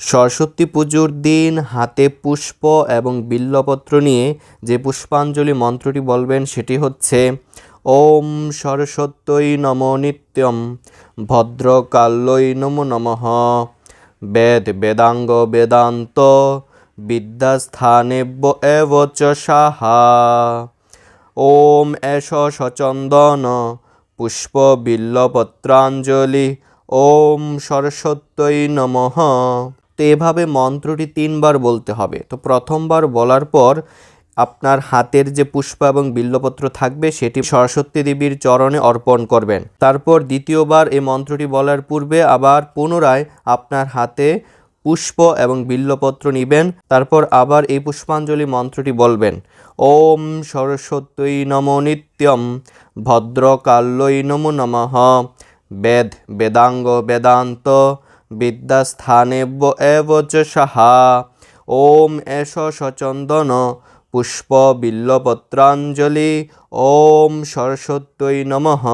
সরস্বতী পুজোর দিন হাতে পুষ্প এবং বিল্লপত্র নিয়ে যে পুষ্পাঞ্জলি মন্ত্রটি বলবেন সেটি হচ্ছে, ওম সরস্বত্যই নম নিত্যম, ভদ্রকাল্যই নমো নমঃ। বেদ বেদাঙ্গ বেদান্ত বিদ্যাস্থানেব্য এব চ সাহা। ওম এষ সচন্দন, পুষ্প বিল্লপত্রাঞ্জলি। ওম সরস্বত্যই নমঃ। তো এভাবে মন্ত্রটি তিনবার বলতে হবে। তো প্রথমবার বলার পর আপনার হাতের যে পুষ্প এবং বিল্লপত্র থাকবে, সেটি সরস্বতী দেবীর চরণে অর্পণ করবেন। তারপর দ্বিতীয়বার এই মন্ত্রটি বলার পূর্বে আবার পুনরায় আপনার হাতে পুষ্প এবং বিল্লপত্র নিবেন, তারপর আবার এই পুষ্পাঞ্জলি মন্ত্রটি বলবেন। ওম সরস্বতী নম নিত্যম, ভদ্রকাল্যই নমো নমঃ। বেদ, বেদাঙ্গ, বেদান্ত বিদ্যাস্থানেব্য এব চ সাহা ওম এষ সচন্দন পুষ্প বিল্লপত্রাঞ্জলি। ওম সরস্বত্যই নমঃ।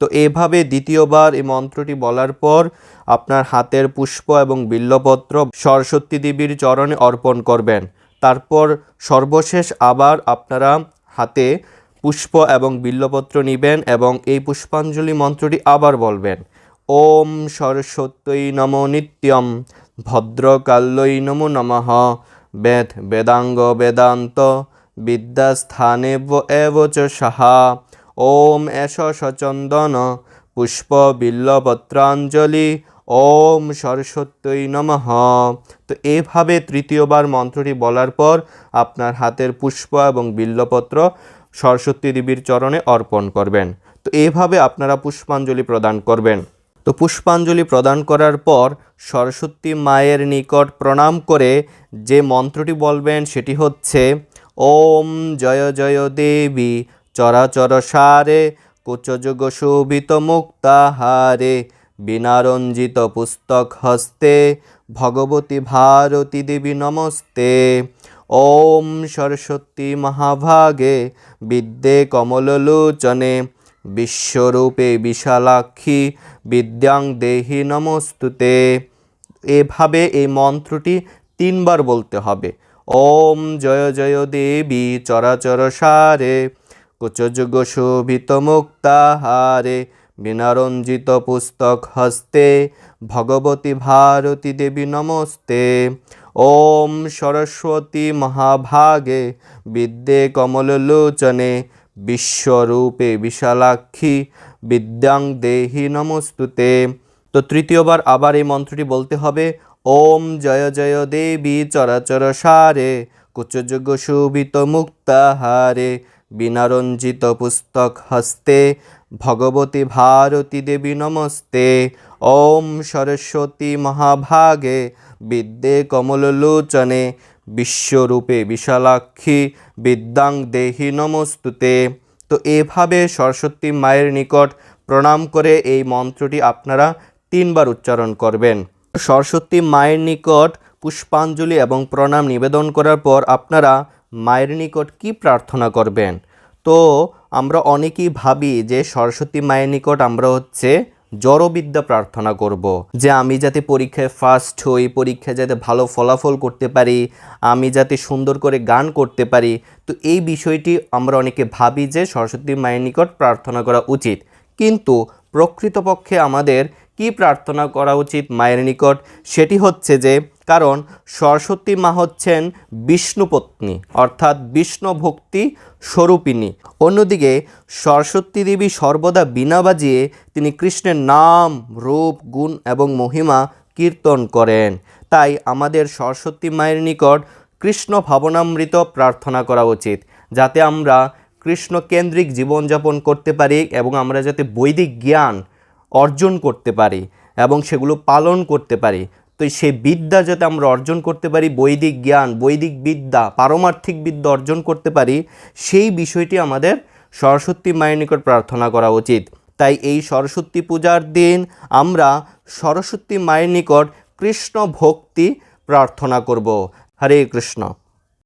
তো এভাবে দ্বিতীয়বার এই মন্ত্রটি বলার পর আপনার হাতের পুষ্প এবং বিল্লপত্র সরস্বতী দেবীর চরণে অর্পণ করবেন। তারপর সর্বশেষ আবার আপনারা হাতে পুষ্প এবং বিল্লপত্র নিবেন এবং এই পুষ্পাঞ্জলি মন্ত্রটি আবার বলবেন। ওম সরস্বত্যই নম নিত্যম, ভদ্রকাল্যই নমো নমঃ। বেদ বেদাঙ্গ বেদান্ত বিদ্যাস্থানেব্য এব চ সাহা। ওম এষ সচন্দন, পুষ্প বিল্লপত্রাঞ্জলি। ওম সরস্বত্যই নমঃ। তো এভাবে তৃতীয়বার মন্ত্রটি বলার পর আপনার হাতের পুষ্প এবং বিল্লপত্র সরস্বতী দেবীর চরণে অর্পণ করবেন। তো এভাবে আপনারা পুষ্পাঞ্জলি প্রদান করবেন। তো পুষ্পাঞ্জলি প্রদান করার পর সরস্বতী মায়ের নিকট প্রণাম করে যে মন্ত্রটি বলবেন সেটি হচ্ছে, ওম জয় জয় দেবী, চরাচর সারে, কুচযোগ শোভিত মুক্তাহারে, বিনারঞ্জিত পুস্তক হস্তে, ভগবতী ভারতী দেবী নমস্তে। ওম সরস্বতী মহাভাগে, বিদ্যে কমললোচনে বিশ্বরূপে বিশালাক্ষী, বিদ্যাং দেহি নমস্তুতে। এভাবে এই মন্ত্রটি তিনবার বলতে হবে। ওম জয় জয় দেবী চরাচর সারে কুচযুগ শোভিত মুক্তাহারে বিনারঞ্জিত পুস্তক হস্তে, ভগবতী ভারতী দেবী নমস্তে। ওম সরস্বতী মহাভাগে, বিদ্যে কমললোচনে বিশ্বরূপে বিশালাক্ষী বিদ্যাং দেহি নমস্তুতে তো। তৃতীয়বার আবার এই মন্ত্রটি বলতে হবে, ওম জয় জয় দেবী চরাচর সারে কুচযোগ্য শোভিত মুক্তাহারে বিনারঞ্জিত পুস্তক হস্তে, ভগবতী ভারতী দেবী নমস্তে। ওম সরস্বতী মহাভাগে, বিদ্যে কমললোচনে বিশ্বরূপে বিশালাক্ষী বিদ্যাং দেহি নমস্তুতে তো এভাবে সরস্বতী মায়ের নিকট প্রণাম করে এই মন্ত্রটি আপনারা তিনবার উচ্চারণ করবেন। সরস্বতী মায়ের নিকট পুষ্পাঞ্জলি এবং প্রণাম নিবেদন করার পর আপনারা মায়ের নিকট কি প্রার্থনা করবেন? তো আমরা অনেকেই ভাবি যে সরস্বতী মায়ের নিকট আমরা হচ্ছে জড়বিদ্যা প্রার্থনা করব। যে আমি যাতে পরীক্ষায় ফার্স্ট হই, পরীক্ষায় যাতে ভালো ফলাফল করতে পারি, আমি যাতে সুন্দর করে গান করতে পারি, তো এই বিষয়টি আমরা অনেকে ভাবি যে সরস্বতী মায়ের নিকট প্রার্থনা করা উচিত কিন্তু প্রকৃতপক্ষে আমাদের কি প্রার্থনা করা উচিত মায়ের নিকট সেটি হচ্ছে যে কারণ সরস্বতী মা হচ্ছেন বিষ্ণুপত্নী অর্থাৎ বিষ্ণু ভক্তি স্বরূপিণী। অন্যদিকে সরস্বতী দেবী সর্বদা বিনা বাজিয়ে তিনি কৃষ্ণের নাম, রূপ, গুণ এবং মহিমা কীর্তন করেন। তাই আমাদের সরস্বতী মায়ের নিকট কৃষ্ণ ভাবনামৃত প্রার্থনা করা উচিত, যাতে আমরা কৃষ্ণকেন্দ্রিক জীবনযাপন করতে পারি এবং আমরা যাতে বৈদিক জ্ঞান অর্জন করতে পারি এবং সেগুলো পালন করতে পারি। তো সে বিদ্যা যাতে আমরা অর্জন করতে পারি, বৈদিক জ্ঞান, বৈদিক বিদ্যা, পারমার্থিক বিদ্যা অর্জন করতে পারি, সেই বিষয়টি আমাদের সরস্বতী মায়ের নিকট প্রার্থনা করা উচিত। তাই এই সরস্বতী পূজার দিন আমরা সরস্বতী মায়ের নিকট কৃষ্ণ ভক্তি প্রার্থনা করব। হরে কৃষ্ণ।